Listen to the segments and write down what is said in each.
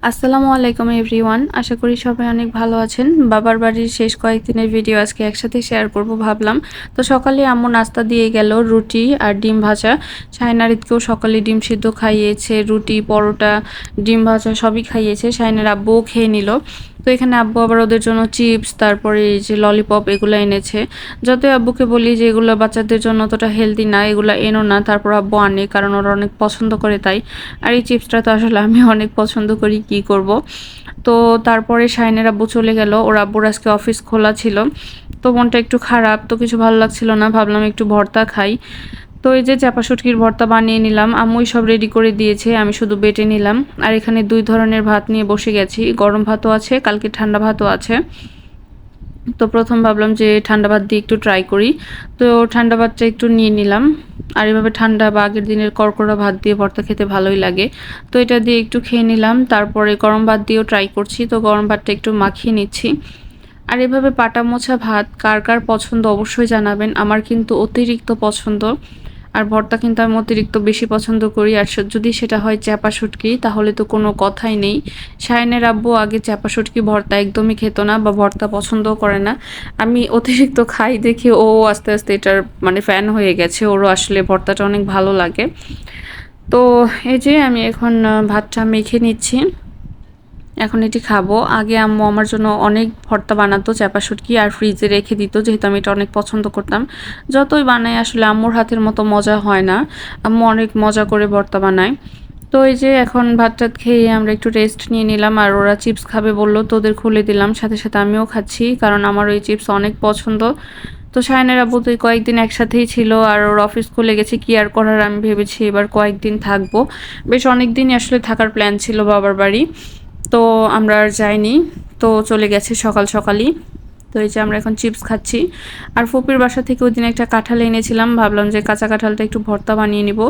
আসসালামু আলাইকুম এভরিওয়ান। আশা করি সবাই অনেক ভালো আছেন। বাবার বাড়ির শেষ কয়েকদিনের ভিডিও আজকে একসাথে শেয়ার করব ভাবলাম। তো সকালে আম্মু নাস্তা দিয়ে গেল রুটি আর ডিম ভাজা। শাইনারিদকেও সকালে ডিম সিদ্ধ খাইয়েছে, রুটি, পরোটা, ডিম ভাজা সবই খাইয়েছে। শাইনার আব্বুও খেয়ে নিল। তো এখানে আব্বু আবার ওদের জন্য চিপস, তারপরে এই যে ললিপপ এগুলো এনেছে। যতই আব্বুকে বলি যে এগুলো বাচ্চাদের জন্য অতটা হেলদি না, এগুলো এনো না, তারপর আব্বু আনে, কারণ ওরা অনেক পছন্দ করে তাই। আর এই চিপসটা তো আসলে আমি অনেক পছন্দ করি। কি করব। তো তারপরে শাইনের আব্বু চলে গেল। ওর আব্বুর আজকে অফিস খোলা ছিল। তো মনটা একটু খারাপ, তো কিছু ভালো লাগছিল না। ভাবলাম একটু ভর্তা খাই। তো এই যে চাপা শুটকির ভর্তা বানিয়ে নিলাম। আম্মুই সব রেডি করে দিয়েছে। আমি শুধু বেটে নিলাম। আর এখানে দুই ধরনের ভাত নিয়ে বসে গেছি। গরম ভাতও আছে, কালকে ঠান্ডা ভাতও আছে। তো প্রথম ভাবলাম যে ঠান্ডা ভাত দিয়ে একটু ট্রাই করি। তো ঠান্ডা ভাতটা একটু নিয়ে নিলাম। আর এভাবে ঠান্ডা বা আগের দিনের কড়কড়া ভাত দিয়ে ভর্তা খেতে ভালোই লাগে। তো এটা দিয়ে একটু খেয়ে নিলাম। তারপরে গরম ভাত দিয়েও ট্রাই করছি। তো গরম ভাতটা একটু মাখিয়ে নিচ্ছি। আর এভাবে পাটা মোছা ভাত কার কার পছন্দ অবশ্যই জানাবেন। আমার কিন্তু অতিরিক্ত পছন্দ। আর ভর্তা কিন্তু আমি অতিরিক্ত বেশি পছন্দ করি। আর যদি সেটা হয় চ্যাপা শুটকি, তাহলে তো কোনো কথাই নেই। শাইনের আব্বু আগে চ্যাপা শুটকি ভর্তা একদমই খেত না বা ভর্তা পছন্দও করে না। আমি অতিরিক্ত খাই দেখি ও আস্তে আস্তে এটার মানে ফ্যান হয়ে গেছে। ওরও আসলে ভর্তাটা অনেক ভালো লাগে। তো এই যে আমি এখন ভাতটা মেখে নিচ্ছি। এখন এটি খাব। আগে আম্মু আমার জন্য অনেক ভর্তা বানাতো চাপা শুটকি আর ফ্রিজে রেখে দিত, যেহেতু আমি এটা অনেক পছন্দ করতাম। যতই বানাই, আসলে আম্মুর হাতের মতো মজা হয় না। আম্মু অনেক মজা করে ভর্তা বানায়। তো এই যে এখন ভাত টাত খেয়ে আমরা একটু রেস্ট নিয়ে নিলাম আর ওরা চিপস খাবে বলল তো ওদের খুলে দিলাম, সাথে সাথে আমিও খাচ্ছি, কারণ আমার ওই চিপস অনেক পছন্দ। তো সায়নের আব্বু তো কয়েকদিন একসাথেই ছিল আর ওর অফিস খুলে গেছে, কি আর করার আমি ভেবেছি এবার কয়েকদিন থাকব। বেশ অনেক দিনই আসলে থাকার প্ল্যান ছিল বাবার বাড়ি। তো আমরা আর যাইনি। তো চলে গেছে সকাল সকালই। তো এই যে আমরা এখন চিপস খাচ্ছি। আর ফুপির বাসা থেকে ওই দিন একটা কাঁঠাল এনেছিলাম। ভাবলাম যে কাঁচা কাঁঠালটা একটু ভর্তা বানিয়ে নিব।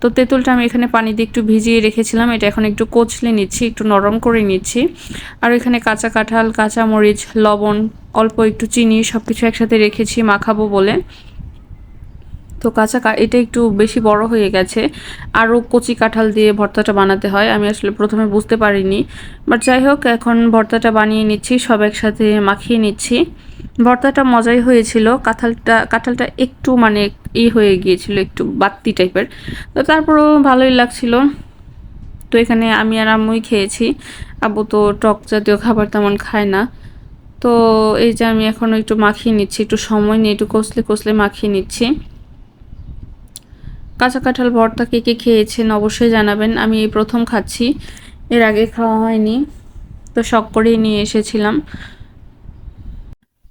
তো তেঁতুলটা আমি এখানে পানি দিয়ে একটু ভিজিয়ে রেখেছিলাম। এটা এখন একটু কোচলে নিচ্ছি, একটু নরম করে নিচ্ছি। আর এখানে কাঁচা কাঁঠাল কাঁচা মরিচ লবণ, অল্প একটু চিনি সব কিছু একসাথে রেখেছি, মাখাবো বলে। তো কাঁচা এটা একটু বেশি বড় হয়ে গেছে। আরও কচি কাঁঠাল দিয়ে ভর্তাটা বানাতে হয়। আমি আসলে প্রথমে বুঝতে পারিনি। বাট যাই হোক, এখন ভর্তাটা বানিয়ে নিচ্ছি, সব একসাথে মাখিয়ে নিচ্ছি। ভর্তাটা মজাই হয়েছিল। কাঁঠালটা কাঁঠালটা একটু মানে ই হয়ে গিয়েছিল, একটু বাত্তি টাইপের। তো তারপরও ভালোই লাগছিল। তো এখানে আমি আর আম্মুই খেয়েছি। আব্বু তো টক জাতীয় খাবার তেমন খায় না। তো এই যে আমি এখন একটু মাখিয়ে নিচ্ছি, একটু সময় নিয়ে একটু কষলে কষলে মাখিয়ে নিচ্ছি। কাঁচা কাঁঠাল ভর্তা কে কে খেয়েছেন অবশ্যই জানাবেন। আমি এই প্রথম খাচ্ছি। এর আগে খাওয়া হয়নি, তো শখ করেই নিয়ে এসেছিলাম।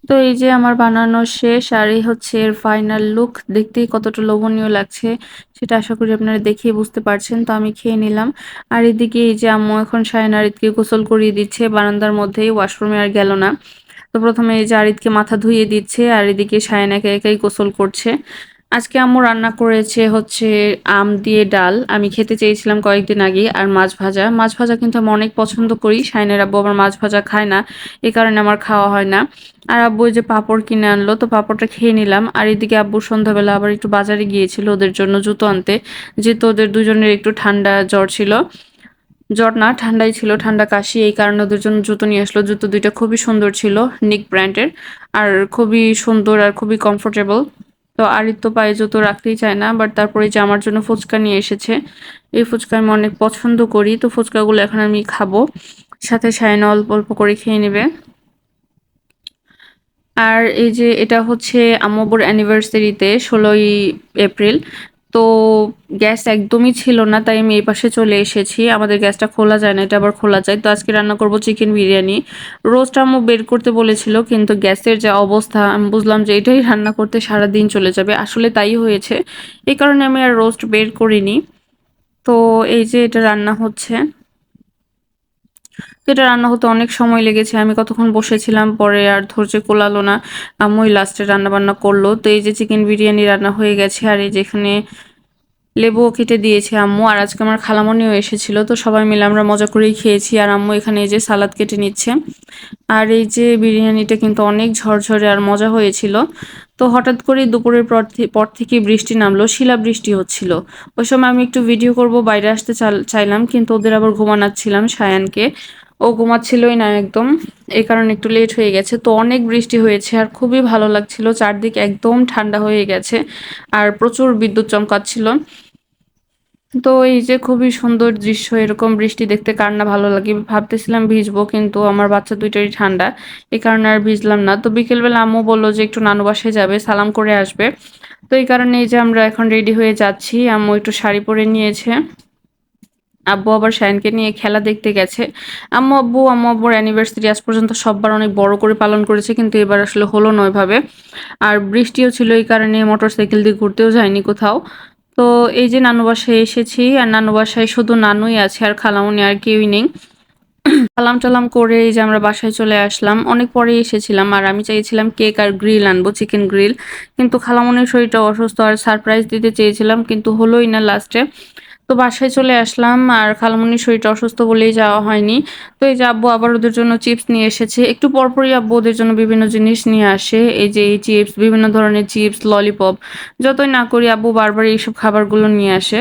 তো এই যে আমার বানানো শেষ, আর এই হচ্ছে এর ফাইনাল লুক দেখতেই কতটা লোভনীয় লাগছে, সেটা আশা করি আপনারা দেখিয়ে বুঝতে পারছেন, তো আমি খেয়ে নিলাম। আর এদিকে এই যে আম্মু এখন সায়নারিদকে গোসল করিয়ে দিচ্ছে, বারান্দার মধ্যেই ওয়াশরুমে আর গেল না। তো প্রথমে এই যে আরিদকে মাথা ধুয়ে দিচ্ছে, আর এদিকে সায়ন একে একাই গোসল করছে। আজকে আম্মু রান্না করেছে হচ্ছে আম দিয়ে ডাল। আমি খেতে চেয়েছিলাম কয়েকদিন আগে আর মাছ ভাজা। মাছ ভাজা কিন্তু আমি অনেক পছন্দ করি। সাইনের আব্বু আবার মাছ ভাজা খায় না, এ কারণে আমার খাওয়া হয় না। আর আব্বু যে পাপড় কিনে আনলো, তো পাপড়টা খেয়ে নিলাম। আর এদিকে আব্বু সন্ধ্যাবেলা আবার একটু বাজারে গিয়েছিল ওদের জন্য জুতো আনতে। যেহেতু ওদের দুজনের একটু ঠান্ডা জ্বর ছিল। জ্বর না, ঠান্ডাই ছিল, ঠান্ডা কাশি, এই কারণে ওদের জন্য জুতো নিয়ে আসলো। জুতো দুইটা খুবই সুন্দর ছিল নিক ব্র্যান্ডের আর খুবই সুন্দর আর খুবই কমফোর্টেবল তো আরিত তো পায়ে জুতো রাখতেই চায় না বাট তারপরে যে আমার জন্য ফুচকা নিয়ে এসেছে, এই ফুচকা আমি অনেক পছন্দ করি, তো ফুচকাগুলো এখন আমি খাব। সাথে সায়না অল্প অল্প করে খেয়ে নেবে। আর এই যে এটা হচ্ছে আমবর অ্যানিভার্সারিতে ষোলোই এপ্রিল তো গ্যাস একদমই ছিল না, তাই আমি এই পাশে চলে এসেছি। আমাদের গ্যাসটা খোলা যায় না, এটা আবার খোলা যায়। তো আজকে রান্না করব চিকেন বিরিয়ানি। রোস্ট আমি বের করতে বলেছিল, কিন্তু গ্যাসের যা অবস্থা, আমি বুঝলাম যে এটাই রান্না করতে সারা দিন চলে যাবে। আসলে তাই হয়েছে। এই কারণে আমি আর রোস্ট বের করিনি। তো এই যে এটা রান্না হচ্ছে। এটা রান্না হতে অনেক সময় লেগেছে। আমি কতক্ষণ বসেছিলাম, পরে আর ধৈর্য কোলালো না। আম্মুই লাস্টে রান্না বান্না করল। তো এই যে চিকেন বিরিয়ানি রান্না হয়ে গেছে, আর এই যেখানে লেবুও কেটে দিয়েছে, আম্মু। আর আজকে আমার খালামণিও এসেছিল, তো সবাই মিলে আমরা মজা করেই খেয়েছি। আর আম্মু এখানে এই যে সালাদ কেটে নিচ্ছে। আর এই যে বিরিয়ানিটা কিন্তু অনেক ঝরঝরে আর মজা হয়েছিল। তো হঠাৎ করে দুপুরের পর পর থেকে বৃষ্টি নামলো শিলা বৃষ্টি হচ্ছিল। ওই সময় আমি একটু ভিডিও করব, বাইরে আসতে চাইলাম, কিন্তু ওদের আবার ঘুমানাচ্ছিলাম সায়ানকে। ও ঘুমাচ্ছিলই না একদম। এই কারণে একটু লেট হয়ে গেছে। তো অনেক বৃষ্টি হয়েছে আর খুবই ভালো লাগছিল। চারদিক একদম ঠান্ডা হয়ে গেছে আর প্রচুর বিদ্যুৎ চমকাচ্ছিল। তো এই যে খুবই সুন্দর দৃশ্য, এরকম বৃষ্টি দেখতে কার না ভালো লাগে। ভাবতেছিলাম ভিজবো, কিন্তু আমার বাচ্চা দুইটারই ঠান্ডা, এই কারণে আর ভিজলাম না। তো বিকেলবেলা আম্মু বলল যে একটু নানু বাসায় যাবে, সালাম করে আসবে। তো এই কারণে এই যে আমরা এখন রেডি হয়ে যাচ্ছি। আম্মু একটু শাড়ি পরে নিয়েছে। আব্বু আবার শায়নকে নিয়ে খেলা দেখতে গেছে। আম্মু, আব্বু, আম্মু আব্বুর অ্যানিভার্সারি আজ পর্যন্ত সববার অনেক বড় করে পালন করেছে, কিন্তু এবার আসলে হলো নয় ভাবে আর বৃষ্টিও ছিল এই কারণে মোটর সাইকেল দিয়ে ঘুরতেও যায়নি কোথাও। তো এই যে নানু বাসায় এসেছি, আর নানু বাসায় শুধু নানুই আছে, আর খালামুনি আর কেউই নেই। সালাম টালাম করে এই যে আমরা বাসায় চলে আসলাম। অনেক পরে এসেছিলাম, আর আমি চাইছিলাম কেক আর গ্রিল আনব, চিকেন গ্রিল। কিন্তু খালামনির শরীরটা অসুস্থ, আর সারপ্রাইজ দিতে চেয়েছিলাম, কিন্তু হলোই না লাস্টে। তো বাসায় চলে আসলাম আর খালামনির শরীরটা অসুস্থ বলেই যাওয়া হয়নি। তো এই যে আব্বু আবার ওদের জন্য চিপস নিয়ে এসেছে। একটু পরপরই আব্বু ওদের জন্য বিভিন্ন জিনিস নিয়ে আসে। এই যে এই চিপস, বিভিন্ন ধরনের চিপস, ললিপপ, যতই না করি আব্বু বারবার এইসব খাবারগুলো নিয়ে আসে।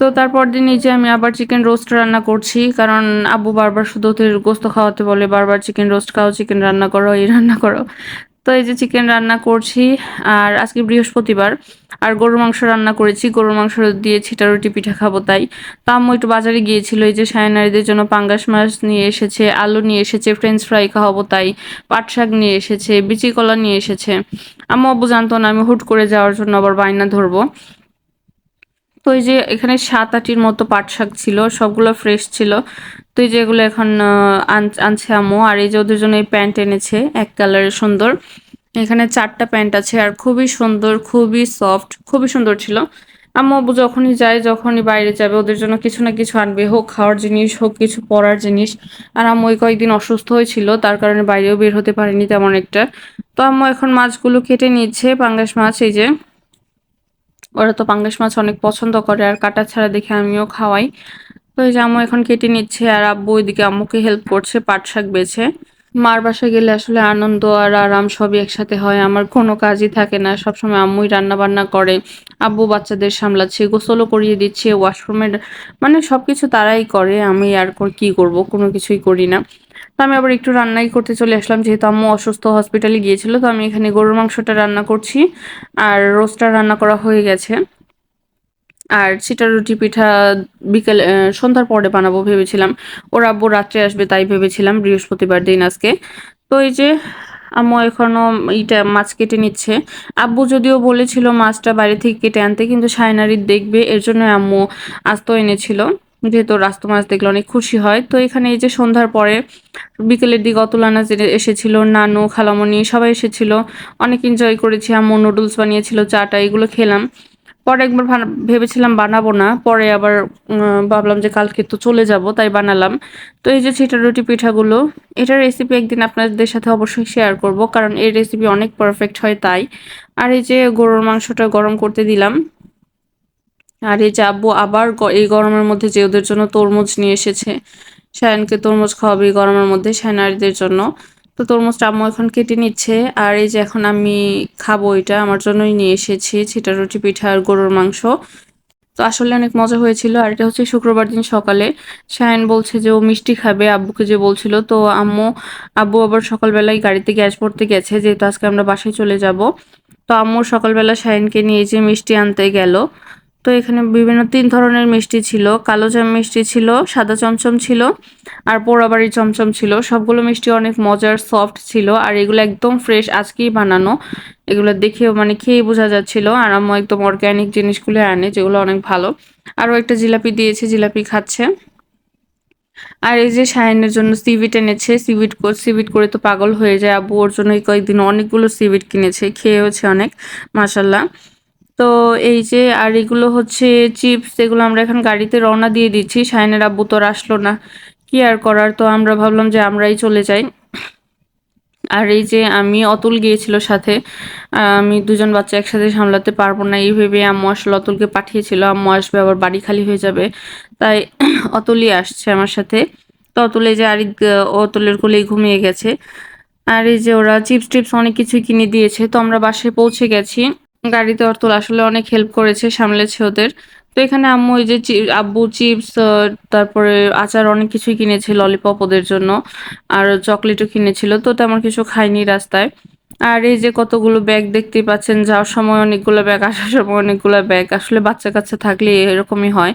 তো তারপর দিন এই যে আমি আবার চিকেন রোস্ট রান্না করছি, কারণ আব্বু বারবার শুধু ওদের গোস্ত খাওয়াতে বলে, বারবার চিকেন রোস্ট খাও, চিকেন রান্না করো, এই রান্না করো। তো এই যে চিকেন রান্না করছি, আর আজকে বৃহস্পতিবার, আর গরুর মাংস রান্না করেছি। গরুর মাংস দিয়ে ছিটা রুটি, পিঠা খাব তাই। তা আম্মু একটু বাজারে গিয়েছিল, এই যে সায়নারীদের জন্য পাঙ্গাস মাছ নিয়ে এসেছে, আলু নিয়ে এসেছে ফ্রেঞ্চ ফ্রাই খাওয়াবো তাই, পাট শাক নিয়ে এসেছে, বিচি কলা নিয়ে এসেছে। আম্মু আব্বু জানতো না, আমি হুট করে যাওয়ার জন্য আবার বায়না ধরবো। তো এই যে এখানে সাত আটির মতো পাট শাক ছিল, সবগুলো ফ্রেশ ছিল। তো এই যে এগুলো এখন আনছে আম্মু। আর এই যে ওদের জন্য এই প্যান্ট এনেছে, এক কালারের সুন্দর। এখানে চারটা প্যান্ট আছে আর খুবই সুন্দর, খুবই সফট খুবই সুন্দর ছিল। আম্মু যখনই যায়, যখনই বাইরে যাবে, ওদের জন্য কিছু না কিছু আনবে, হোক খাওয়ার জিনিস, হোক কিছু পরার জিনিস। আর আম্মু ওই কয়েকদিন অসুস্থ হয়েছিল, তার কারণে বাইরেও বের হতে পারেনি তেমন একটা। তো আম্মু এখন মাছগুলো কেটে নিচ্ছে, পাঙ্গাস মাছ, এই যে। ওরা তো পাঙ্গাস মাছ অনেক পছন্দ করে, আর কাটা ছাড়া দেখে আমিও খাওয়াই। তো এই যে আম্মু এখন কেটে নিচ্ছে, আর আব্বু ওইদিকে আম্মুকে হেল্প করছে, পাট শাক বেছে। মার বাসায় গেলে আসলে আনন্দ আর আরাম সবই একসাথে হয়, আমার কোনো কাজই থাকে না। সবসময় আম্মুই রান্না বান্না করে, আব্বু বাচ্চাদের সামলাচ্ছে, গোসলও করিয়ে দিচ্ছে ওয়াশরুমের মানে সব কিছু তারাই করে, আমি আর কি করব? কোনো কিছুই করি না। তো আমি আবার একটু রান্নাই করতে চলে আসলাম, যেহেতু আম্মু অসুস্থ হসপিটালে গিয়েছিল, তো আমি এখানে গরুর মাংসটা রান্না করছি। আর রোস্টটা রান্না করা হয়ে গেছে। আর সেটা রুটি পিঠা বিকেল সন্ধ্যার পরে বানাবো ভেবেছিলাম। ওর আব্বু রাত্রে আসবে তাই ভেবেছিলাম, বৃহস্পতিবার দিন আজকে। তো এই যে আম্মু এখনও এইটা মাছ কেটে নিচ্ছে। আব্বু যদিও বলেছিল মাছটা বাইরে থেকে কেটে আনতে, কিন্তু সায়নারির দেখবে, এর জন্য আম্মু আস্ত এনেছিল। যেহেতু রাস্ত মাছ দেখলে অনেক খুশি হয়, তো এখানে এই যে সন্ধ্যার পরে বিকেলের দিকে অতুলানা এসেছিল, নানু, খালামণি সবাই এসেছিল। অনেক এনজয় করেছি, আম্মু নুডলস বানিয়েছিল, চাটা এগুলো খেলাম। পরে একবার ভেবেছিলাম বানাবো না, পরে আবার ভাবলাম যে কালকে তো চলে যাব, তাই বানালাম। তো এই যে ছিটা রুটি পিঠাগুলো, এটার রেসিপি একদিন আপনাদের সাথে অবশ্যই শেয়ার করব, কারণ এই রেসিপি অনেক পারফেক্ট হয় তাই। আর এই যে গরুর মাংসটা গরম করতে দিলাম আর এই যে আব্বু আবার এই গরমের মধ্যে যে ওদের জন্য তরমুজ নিয়ে এসেছে সায়নকে তরমুজ খাওয়াবে এই গরমের মধ্যে সায়নারীদের জন্য। তো তরমুজটা আম্মু এখন কেটে নিচ্ছে। আর এই যে এখন আমি খাব এটা, আমার জন্যই নিয়ে এসেছি ছিটা রুটি পিঠা আর গরুর মাংস। তো আসলে অনেক মজা হয়েছিল। আর এটা হচ্ছে শুক্রবার দিন সকালে। শায়ন বলছে যে ও মিষ্টি খাবে, আব্বুকে যে বলছিল। তো আম্মু, আব্বু আবার সকালবেলায় গাড়িতে গ্যাস পড়তে গেছে, যেহেতু আজকে আমরা বাসায় চলে যাব। তো আম্মু সকালবেলা শায়নকে নিয়ে যে মিষ্টি আনতে গেল তো এখানে বিভিন্ন তিন ধরনের মিষ্টি ছিল। কালো জাম মিষ্টি ছিল, সাদা চমচম ছিল আর পোড়াবাড়ি চমচম ছিল। সবগুলো মিষ্টি অনেক মজার সফট ছিল আর এগুলো একদম ফ্রেশ আজকেই বানানো। এগুলো দেখেও মানে খেয়ে বোঝা যাচ্ছিল আর আম্মু একদম অর্গ্যানিক জিনিসগুলো আনে যেগুলো অনেক ভালো। আরও একটা জিলাপি দিয়েছে, জিলাপি খাচ্ছে। আর এই যে সায়নের জন্য সিভিট এনেছে সিভিট সিভিট করে তো পাগল হয়ে যায়। আব্বু ওর জন্য কয়েকদিন অনেকগুলো সিভিট কিনেছে, খেয়েওছে অনেক মাসাল্লাহ তো এই যে, আর এগুলো হচ্ছে চিপস এগুলো আমরা এখন গাড়িতে রওনা দিয়ে দিচ্ছি। সায়নের আব্বু তো আর আসলো না। কি আর করার? তো আমরা ভাবলাম যে আমরাই চলে যাই। আর এই যে, আমি অতুল গিয়েছিল সাথে। আমি দুজন বাচ্চা একসাথে সামলাতে পারব না। এই ভেবে আম্মু আসলে অতুলকে পাঠিয়েছিল। আম্মু আসবে, আবার বাড়ি খালি হয়ে যাবে। তাই অতুলই আসছে আমার সাথে। তো অতুল এই যে আরিক অতুলের কোলেই ঘুমিয়ে গেছে। আর এই যে ওরা চিপস টিপস অনেক কিছুই কিনে দিয়েছে। তো আমরা বাসায় পৌঁছে গেছি। গাড়িতে অতুল আসলে অনেক হেল্প করেছে, সামলেছে ওদের। তো এখানে আম্মু এই যে আব্বু চিপস তারপরে আচার অনেক কিছুই কিনেছে ললিপপ ওদের জন্য, আর চকলেটও কিনেছিল। তো তেমন কিছু খাইনি রাস্তায়। আর এই যে কতগুলো ব্যাগ দেখতেই পাচ্ছেন, যাওয়ার সময় অনেকগুলো ব্যাগ আসার সময় অনেকগুলো ব্যাগ আসলে বাচ্চা কাচ্চা থাকলে এরকমই হয়,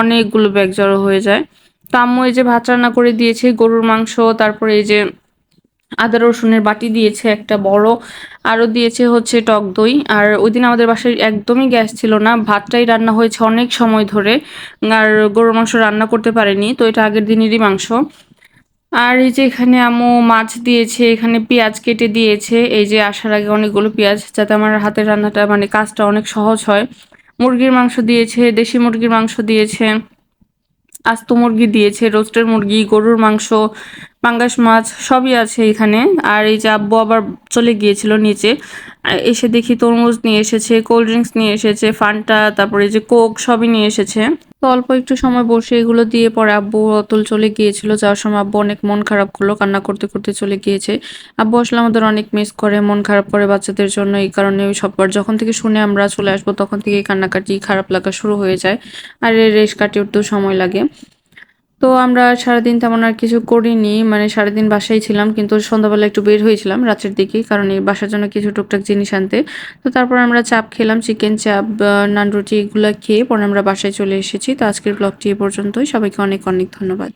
অনেকগুলো ব্যাগ জড়ো হয়ে যায়। তো আম্মু এই যে ভাত রান্না করে দিয়েছে, গরুর মাংস, তারপরে এই যে আদা, রসুনের বাটি দিয়েছে একটা বড়, আরও দিয়েছে হচ্ছে টক দই। আর ওই দিন আমাদের বাসায় একদমই গ্যাস ছিল না, ভাতটাই রান্না হয়েছে অনেক সময় ধরে, আর গরুর মাংস রান্না করতে পারেনি, তো এটা আগের দিনেরই মাংস। আর এই যে এখানে আম্মু মাছ দিয়েছে, এখানে পেঁয়াজ কেটে দিয়েছে, এই যে আসার আগে অনেকগুলো পেঁয়াজ, যাতে আমার হাতের রান্নাটা মানে কাজটা অনেক সহজ হয়। মুরগির মাংস দিয়েছে, দেশি মুরগির মাংস দিয়েছে আস্ত মুরগি দিয়েছে রোস্টের মুরগি, গরুর মাংস, পাঙ্গাস মাছ, সবই আছে এখানে। আর এই যে আব্বু আবার চলে গিয়েছিল নিচে। এসে দেখি তরমুজ নিয়ে এসেছে কোল্ড ড্রিঙ্কস নিয়ে এসেছে ফান্টা তারপরে যে কোক সবই নিয়ে এসেছে। তো অল্প একটু সময় বসে এগুলো দিয়ে পরে আব্বু অতুল চলে গিয়েছিল। যাওয়ার সময় আব্বু অনেক মন খারাপ করল, কান্না করতে করতে চলে গিয়েছে। আব্বু আসলে আমাদের অনেক মিস করে, মন খারাপ করে বাচ্চাদের জন্য। এই কারণে ওই সববার যখন থেকে শুনে আমরা চলে আসব, তখন থেকে কান্নাকাটি খারাপ লাগা শুরু হয়ে যায়। আর এর রেশ কাটিয়ে উঠতেও সময় লাগে। তো আমরা সারাদিন তেমন আর কিছু করিনি। মানে সারাদিন বাসায় ছিলাম, কিন্তু সন্ধ্যাবেলা একটু বের হয়েছিলাম রাতের দিকে, কারণ এই বাসার জন্য কিছু টুকটাক জিনিস আনতে। তো তারপর আমরা চাপ খেলাম, চিকেন চাপ নান রুটি এগুলো খেয়ে পরে আমরা বাসায় চলে এসেছি। তো আজকের ব্লগটি এ পর্যন্তই। সবাইকে অনেক অনেক ধন্যবাদ।